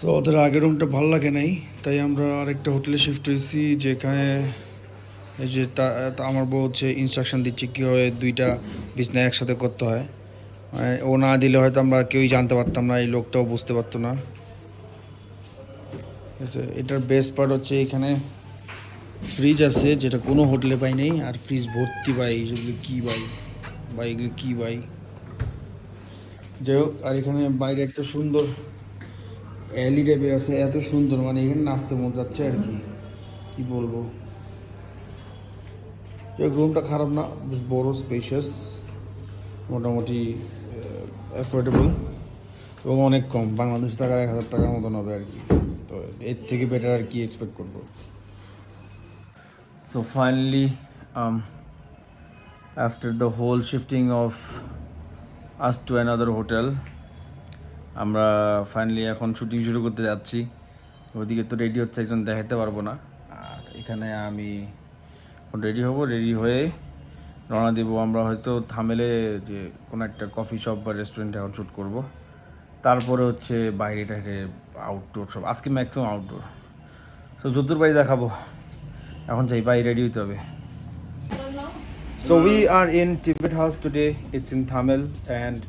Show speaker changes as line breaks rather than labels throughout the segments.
তো ওদের আগের রুমটা ভালো লাগে নাই, তাই আমরা আরেকটা হোটেলে শিফট হয়েছি, যেখানে এই যে আমার বউ হচ্ছে ইনস্ট্রাকশন দিচ্ছে কীভাবে দুইটা বিছনা একসাথে করতে হয়। মানে ও না দিলে হয়তো আমরা কেউই জানতে পারতাম না, এই লোকটাও বুঝতে পারতো না। এটার বেস্ট পার্ট হচ্ছে এখানে ফ্রিজ আছে, যেটা কোনো হোটেলে পাই নেই, আর ফ্রিজ ভর্তি পাই, এগুলো কী পাই, বা এগুলো কী পাই। যাই হোক, আর এখানে বাইরে একটা সুন্দর অ্যালি টাইপের আছে, এত সুন্দর মানে এখানে নাচতে মন যাচ্ছে আর কি। কি বলব? রুমটা খারাপ না, বেশ বড় স্পেশাস মোটামুটি অ্যাফোর্ডেবল এবং অনেক কম, বাংলাদেশ টাকার এক হাজার টাকার মতন হবে আর কি। তো এর থেকে বেটার আর কি এক্সপেক্ট করব? So finally after the whole shifting of us to another hotel আমরা ফাইনালি এখন শুটিং শুরু করতে যাচ্ছি। ওদিকে তো রেডি হচ্ছে, একজন দেখাতে পারব না। আর এখানে আমি রেডি হব রেডি হয়ে রওনা দেবো। আমরা হয়তো থামেলে যে কোনো একটা কফি শপ বা রেস্টুরেন্টে এখন শ্যুট করব। তারপরে হচ্ছে বাইরে টাইরে আউটডোর সব আজকে ম্যাক্সিমাম আউটডোর তো যদ্দুর বাড়ি দেখাবো। এখন চাই বাই রেডি হতে হবে। So we are in Tibet house today it's in Thamel and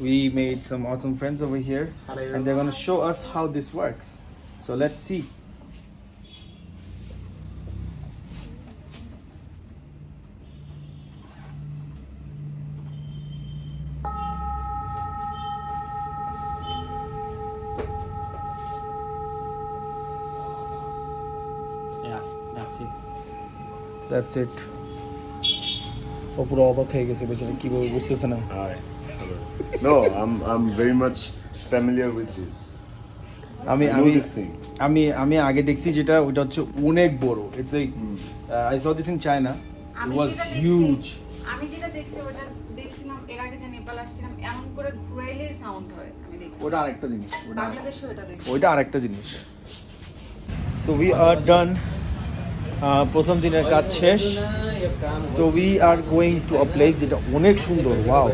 we made some awesome friends over here, and they're gonna show us how this works. So let's see.
Yeah, that's it.
That's it. ও পুরো অবাক হয়ে গেছে বেচারা কি বলবো বুঝতেছে না
Hi. no, I'm I'm very much familiar with this.
আমি আমি. আমি আমি আগে দেখছি যেটা ওটা হচ্ছে অনেক বড়। It's like I saw this
in
China
it was
huge
আমি যেটা দেখছি ওটা দেখছিলাম এর আগে যে নেপাল আসছিলাম এমন করে ঘুরাইলেই সাউন্ড হয় আমি দেখছি।
ওটা আরেকটা জিনিস ওটা
বাংলাদেশে ওটা দেখছি।
ওইটা আরেকটা জিনিস। সো উই আর ডান প্রথম দিনের কাজ শেষ। So we are going to a place যেটা অনেক সুন্দর ওয়াও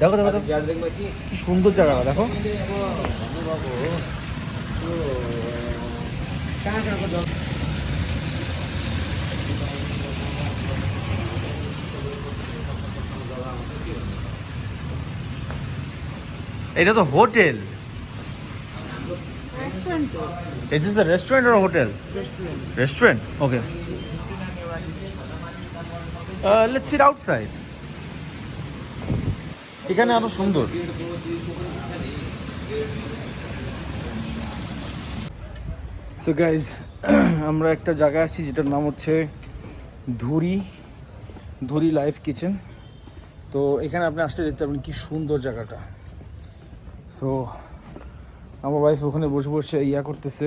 দেখো দেখো দেখো কি সুন্দর জায়গা দেখো এটা তো hotel Is this a restaurant or a hotel? Restaurant. Restaurant? Okay. Let's sit outside. এখানে আরও সুন্দর। সো গাইজ আমরা একটা জায়গায় আছি যেটার নাম হচ্ছে ধুরি ধুরি লাইফ কিচেন তো এখানে আপনি আসতে দেখতে পাবেন কি সুন্দর জায়গাটা। সো আমার ওয়াইফ ওখানে বসে বসে ইয়া করতেছে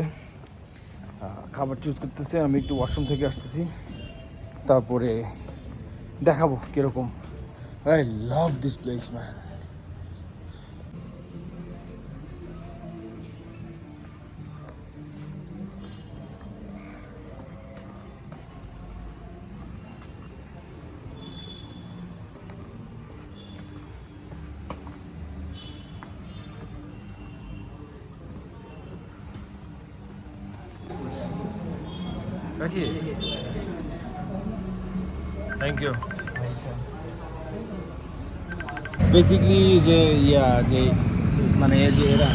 খাবার চুজ করতেছে। আমি একটু ওয়াশরুম থেকে আসতেছি। তারপরে দেখাবো কীরকম। I love this place man রাখি? থ্যাংক ইউ বেসিকলি যে ইয়া যে মানে এই যে এরা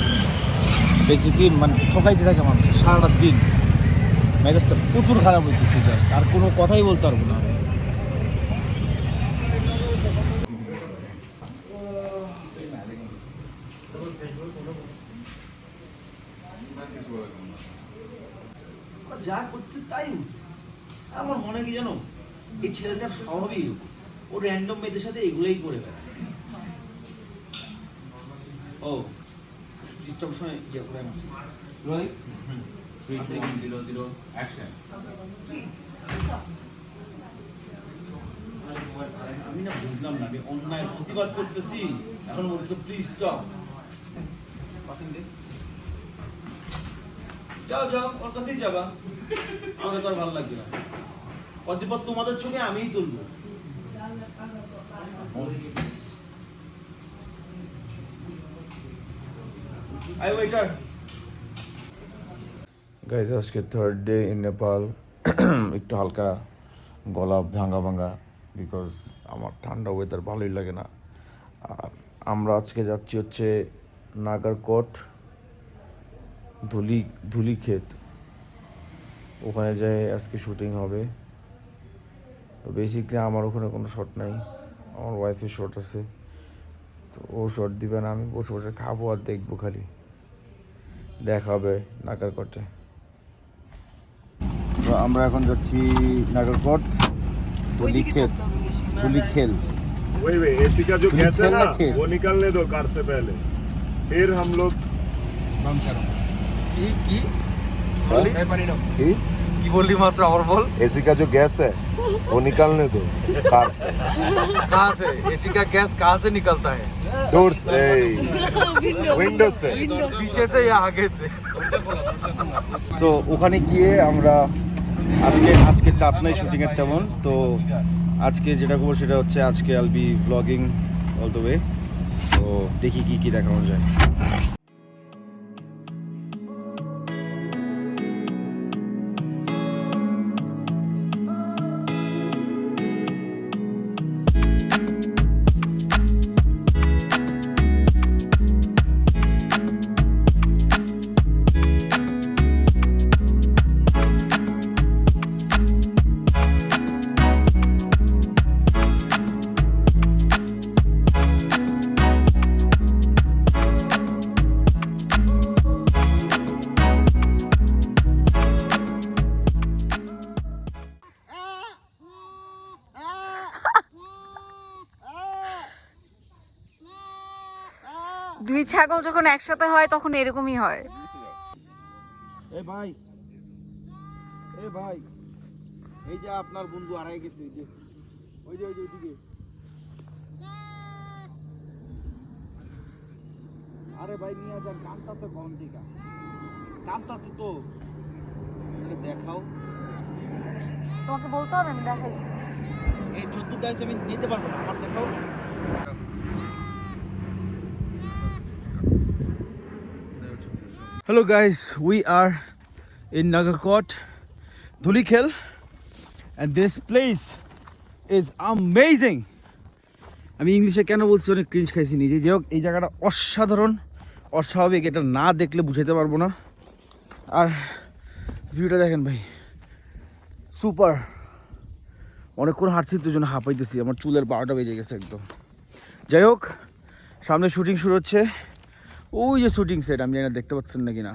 বেসিকলি মানে ঠকাইতে থাকে মানুষ সারাটা দিন। মেজাজটা প্রচুর খারাপ হইতেছে জাস্ট আর কোনো কথাই বলতে পারব না যা করছে তাই হচ্ছে। আমার মনে কি জানো? এই ছেলেটার স্বভাবই এরকম। ও র্যান্ডম মেয়েদের সাথে এগুলোই করে বেড়ায়। ও ইয়ে করে আমি না বুঝলাম না আমি অন্যায় প্রতিবাদ করতেছি। এখন বলছো প্লিজ স্টপ যাও যাও ওর কাছেই যাবা। আমাকে তো আর ভালো লাগবে না। অধিপত তোমাদের ছবি আমিই তুলবো। গাইজ আজকে থার্ড ডে ইন নেপাল একটু হালকা গলা ভাঙা ভাঙা বিকজ আমার ঠান্ডা ওয়েদার ভালোই লাগে না। আর আমরা আজকে যাচ্ছি হচ্ছে নাগারকোট ধুলি ধুলি ক্ষেত ওখানে যাই, আজকে শুটিং হবে। তো বেসিকলি আমার ওখানে কোনো শট নাই আমার ওয়াইফের শট আছে তো ও শট দিবে না আমি বসে বসে খাবো আর দেখবো খালি দেখা হবে নাগারকোটে তো আমরা এখন যাচ্ছি নাগারকোট তুলি ক্ষেত তুলি খেল
वही वही एसी का जो
तुझे
गैस है ना
खेलना खेल।
वो निकलने दो कार से पहले फिर हम लोग
কি কি
কি
কি বললি মাত্র আবার বল
एसी का जो गैस है वो निकलने दो कार से
कहाँ से एसी का गैस कहाँ से निकलता है
डोर से विंडो से
पीछे से या आगे से
সো ওখানে গিয়ে আমরা আজকে আজকে চাপ নাই শুটিংয়ের তেমন তো আজকে যেটা করবো সেটা হচ্ছে আজকে I'll be vlogging all the way তো দেখি কি কি দেখানো যায়
দুই ছাগল যখন একসাথে হয় তখন এরকমই হয়।
এ ভাই এ ভাই এই যে আপনার বন্ধু হারাই গেছে যে ওই যে ওই যে ওইদিকে। আরে ভাই নিয়ে যান কামতাছে কম দিকা? কামতাছে তো। দেখাও।
তোমাকে বলতে হবে আমি দেখাই
এই দাইছে আমি নিতে পারব না আমার দেখাও। Hello guys, we are in Nagarkot, Dhulikhel, and this place is amazing. আমি ইংলিশে কেন বলছি? অনেক ক্রিঞ্জ খাইছি নিজে যে হোক এই জায়গাটা অসাধারণ। অস্বাভাবিক এটা না দেখলে বুঝাতে পারব না। আর ভিউটা দেখেন ভাই। সুপার অনেকক্ষণ হাঁটছি তো জন্য হাঁপাইতেছি। আমার চুলের বারোটা বেজে গেছে একদম। যাই হোক সামনে শুটিং শুরু হচ্ছে। ওই যে শুটিং সেট আমি জানি দেখতে পাচ্ছেন নাকি না?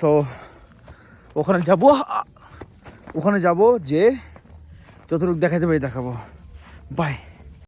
সো ওখানে যাব ওখানে যাব, যে যতটুকু দেখাতে পারি দেখাবো। বাই